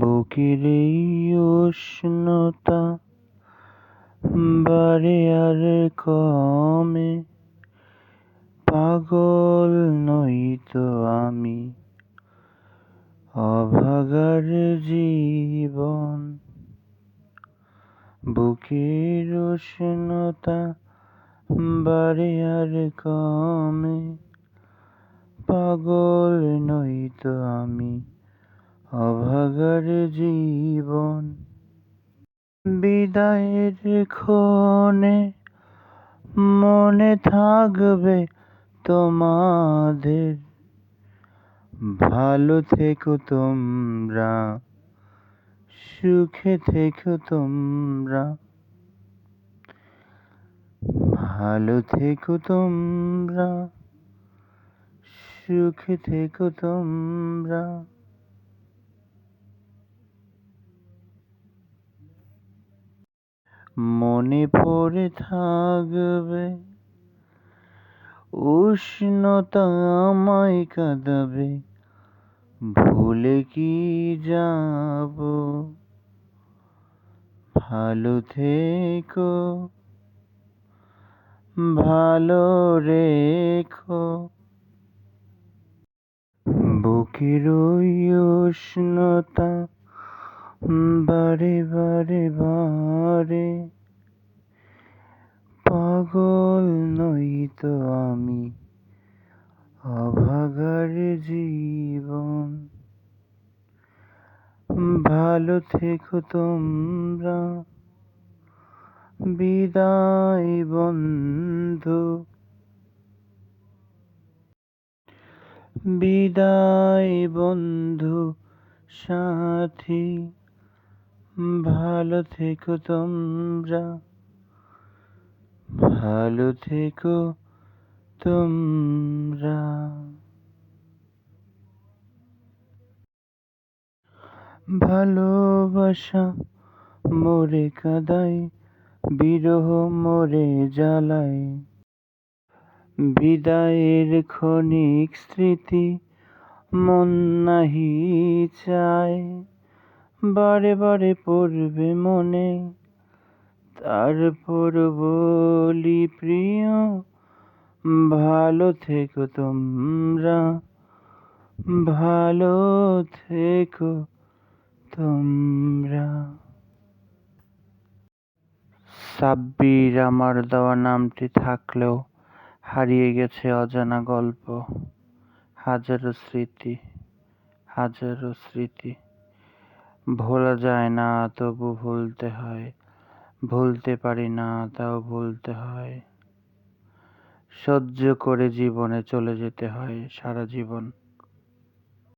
বুকের এই উষ্ণতা বারে আর কমে। পাগল নই তো আমি, অভাগার জীবন। বুকের উষ্ণতা বারে আর কমে। পাগল নই তো আমি অভাগার জীবন, বিদায়ের ক্ষণে মনে থাকবে তোমাদের। ভালো থেকো তোমরা, সুখে থেকো তোমরা। ভালো থেকো তোমরা, সুখে থেকো তোমরা। মনে পড়ে থাকবে। উষ্ণতা আমায় কাঁদাবে। ভুলে কি যাব? ভালো থেকো। ভালো রেখো। বুকের ওই উষ্ণতা বারে বারে বারে পাগল নই তো আমি অভাগার জীবন। ভালো থেকো তোমরা। বিদায় বন্ধু। বিদায় বন্ধু সাথী। ভালো থেকো তোমরা। ভালো থেকো তোমরা। ভালোবাসা মোরে কাদায়, বিরহ মোরে জ্বালায়। বিদায়ের ক্ষণিক স্মৃতি মন নাহি চায়। বারে বারে পড়বে মনে, তারপর বলি ভালো থেকো তোমরা, ভালো থেকো তোমরা। সাব্বির, আমার দেওয়া নামটি থাকলেও হারিয়ে গেছে অজানা গল্প। হাজারো স্মৃতি হাজারো স্মৃতি। ভোলা যায় না, তবু ভুলতে হয়। ভুলতে পারি না, তাও ভুলতে হয়। সহ্য করে জীবনে চলে যেতে হয় সারা জীবন।